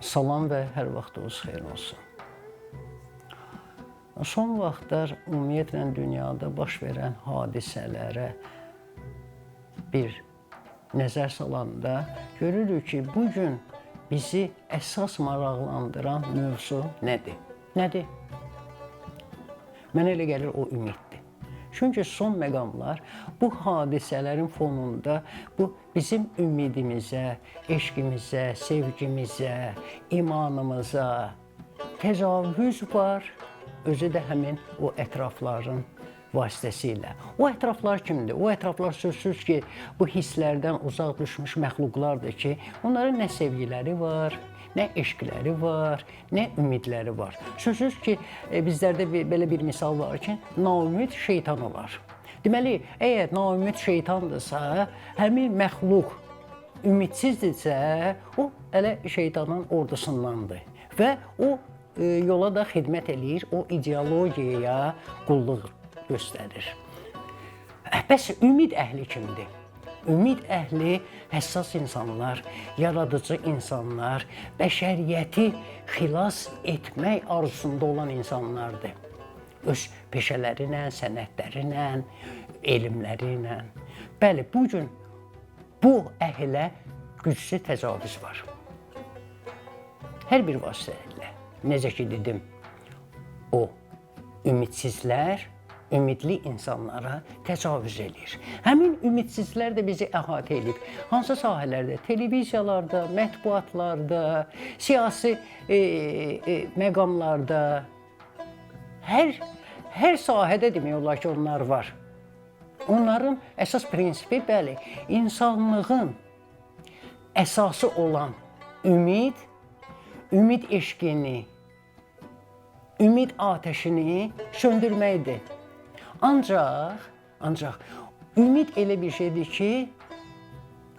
Salam və hər vaxtınız xeyir olsun. Son vaxtlar ümumiyyətlə dünyada baş verən hadisələrə bir nəzər salanda görürük ki, bu gün bizi əsas maraqlandıran mövzu nədir? Nədir? Mənə elə gəlir o ümiddir. Çünki son məqamlar bu hadisələrin fonunda bu bizim ümidimizə, eşqimizə, sevgimizə, imanımıza təcavüz var. Özü də həmin o ətrafların vasitəsilə. O ətraflar kimdir? O ətraflar sözsüz ki, bu hisslərdən uzaq düşmüş məxluqlardır ki, onların nə sevgiləri var, nə eşqləri var, nə ümidləri var. Sözsüz ki, e, bizlərdə bir, belə bir misal var ki, naümid şeytan olar. Deməli, əgər naümid şeytandırsa, həmin məxluq ümidsizdirsə, o elə şeytanın ordusundandır və o e, yola da xidmət eləyir, o ideologiyaya qulluq göstərir. Bəs ümid əhli kimdir? Ümid əhli həssas insanlar, yaradıcı insanlar, bəşəriyyəti xilas etmək arzusunda olan insanlardır. Öz peşələri ilə, sənətləri ilə, elmləri ilə. Bəli, bu gün bu əhlə güclü təcavüz var. Hər bir vasitə ilə. Necə ki dedim, o ümidsizlər ümidli insanlara təcavüz eləyir. Həmin ümidsizlər də bizi əhatə edib. Hansı sahələrdə? Televiziyalarda, mətbuatlarda, siyasi e, e, məqamlarda, hər hər sahədə demək olar ki, onlar var. Onların əsas prinsipi bəli, insanlığın əsası olan ümid, ümid eşqini, ümid atəşini söndürməkdir. Ancaq, ancaq ümid elə bir şeydir ki,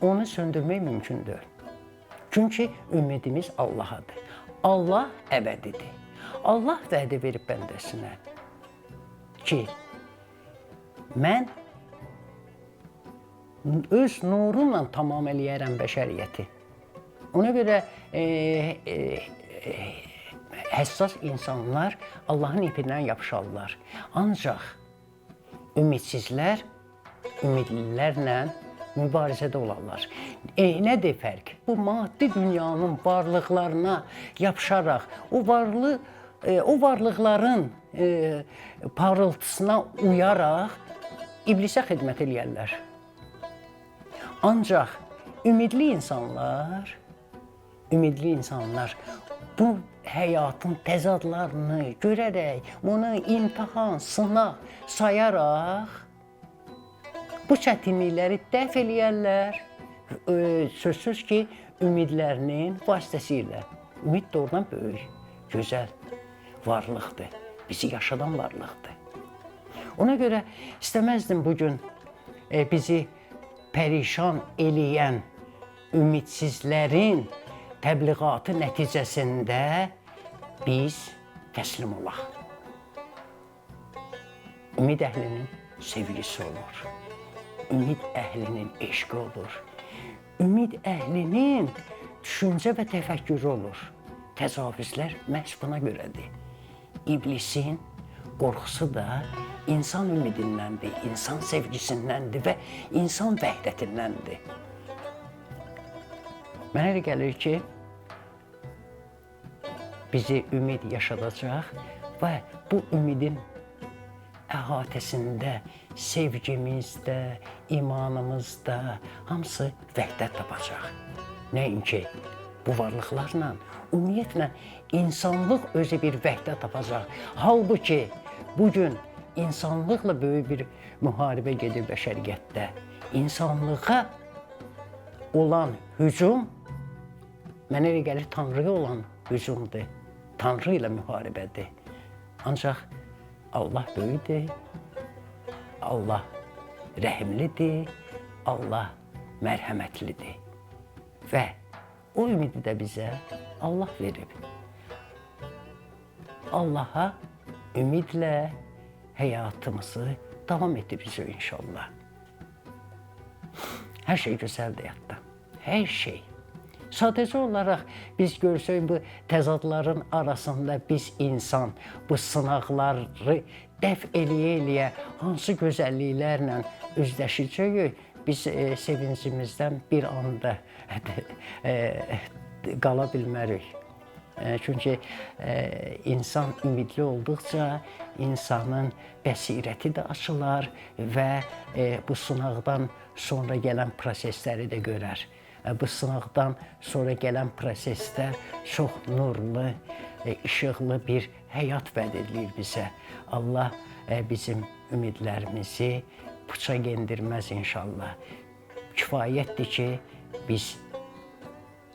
onu söndürmək mümkündür. Çünki ümidimiz Allahadır. Allah əbədidir. Allah vədi verib bəndəsinə ki, mən öz nurumla tamam eləyərəm bəşəriyyəti. Ona görə e, e, e, həssas insanlar Allahın ipindən yapışarlar. Ancaq ümidsizlər ümidlilərlə mübarizədə olarlar. E, nədir fərq? Bu maddi dünyanın varlıqlarına yapışaraq o varlı e, o varlıqların e, parıltısına uyaraq iblisə xidmət eləyərlər. Ancaq ümidli insanlar, ümidli insanlar bu həyatın təzadlarını görərək, bunu imtahan, sınaq sayaraq bu çətinlikləri dəf eləyərlər. Sözsüz ki, ümidlərinin vasitəsilə. Ümid doğrudan böyük, gözəl varlıqdır. Bizi yaşadan varlıqdır. Ona görə istəməzdim bu gün e, bizi pərişan eləyən ümidsizlərin təbliğatı nəticəsində biz təslim olaq. Ümid əhlinin sevgisi olur. Ümid əhlinin eşqi olur. Ümid əhlinin düşüncə və təfəkkürü olur. Təcavüzlər məhz buna görədir. İblisin qorxusu da insan ümidindəndir, insan sevgisindəndir və insan vəhdətindəndir. Mənə elə gəlir ki, bizi ümid yaşadacaq və bu ümidin əhatəsində sevgimizdə, imanımızda hamısı vəhdət tapacaq. Nəinki bu varlıqlarla ümumiyyətlə insanlıq özü bir vəhdət tapacaq. Halbuki bu gün insanlıqla böyük bir müharibə gedir bəşəriyyətdə. İnsanlığa olan hücum mənə elə gəlir Tanrıya olan hücumdur. Tanrı ilə müharibədir. Ancaq Allah böyükdür. Allah rəhimlidir. Allah mərhəmətlidir. Və o ümidi də bizə Allah verib. Allaha ümidlə həyatımızı davam etdirəcək inşallah. Hər şey gözəldir həyatda. Hər şey. Sadəcə olaraq biz görsək bu təzadların arasında biz insan bu sınaqları dəf eləyə-eləyə hansı gözəlliklərlə üzləşəcəyik, biz e, sevincimizdən bir anda e, qala bilmərik. E, Çünki e, insan ümidli olduqca insanın bəsirəti də açılar və e, bu sınaqdan sonra gələn prosesləri də görər. E, Bu sınaqdan sonra gələn prosesdə çox nurlu, e, işıqlı bir həyat vəd edir bizə. Allah e, bizim ümidlərimizi puça gendirməz inşallah. Kifayətdir ki, biz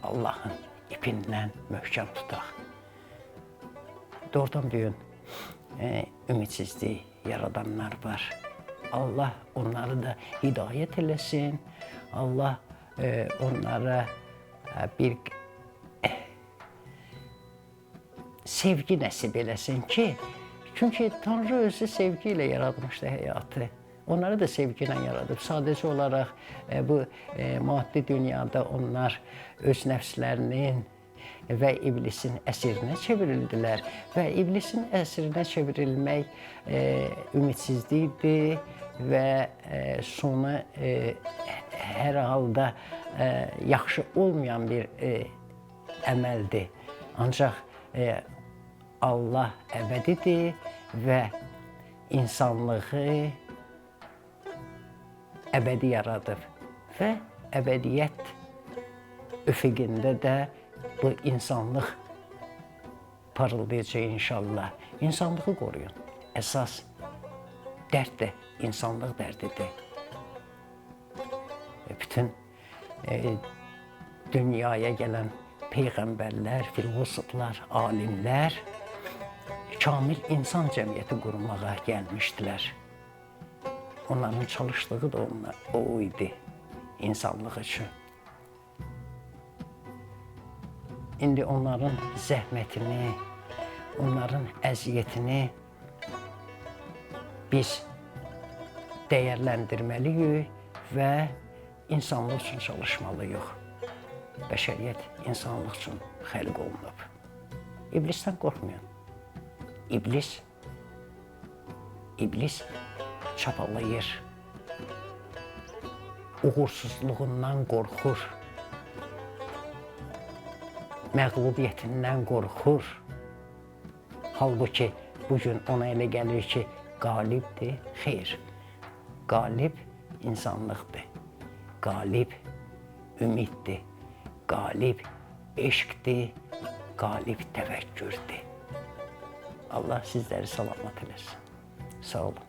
Allahın ipindən möhkəm tutaq. Doğrudan bu gün ümidsizlik yaradanlar var. Allah onları da hidayət eləsin. Allah e, onlara e, bir sevgi nəsib eləsin ki, çünki Tanrı özü sevgi ilə yaratmışdı. Onları da sevgi ilə yaradıb. Sadəcə olaraq e, bu e, maddi dünyada onlar öz nəfslərinin və iblisinəsirinə çevrildilər və iblisinəsirinə çevrilmək e, ümidsizlikdir və sonu e, hər halda e, yaxşı olmayan bir e, əməldir. Ancaq e, Allah əbədidir və insanlığı əbədi yaradıb və əbədiyyət üfüqündə də bu insanlıq parıldayacaq inşallah. İnsanlığı qoruyun. Əsas dərd də insanlıq dərdidir. Bütün e, dünyaya gələn peyğəmbərlər, filosoflar, alimlər kamil insan cəmiyyəti qurmağa gəlmişdilər. Onların çalıştığı da onlar, o idi insanlıq üçün. İndi onların zəhmətini, onların əziyyətini biz dəyərləndirməliyik və insanlıq üçün çalışmalıyıq. Bəşəriyyət insanlıq üçün xəlq olunub. İblisdən qorxmayın. İblis İblis çapalayır. Uğursuzluğundan qorxur. Məğlubiyyətindən qorxur. Halbuki bu gün ona elə gəlir ki, qalibdir. Xeyr. Qalib insanlıqdır. Qalib ümiddir. Qalib eşqdir. Qalib təvəkkürdür. Allah sizləri salamat eləsin. Sağ olun.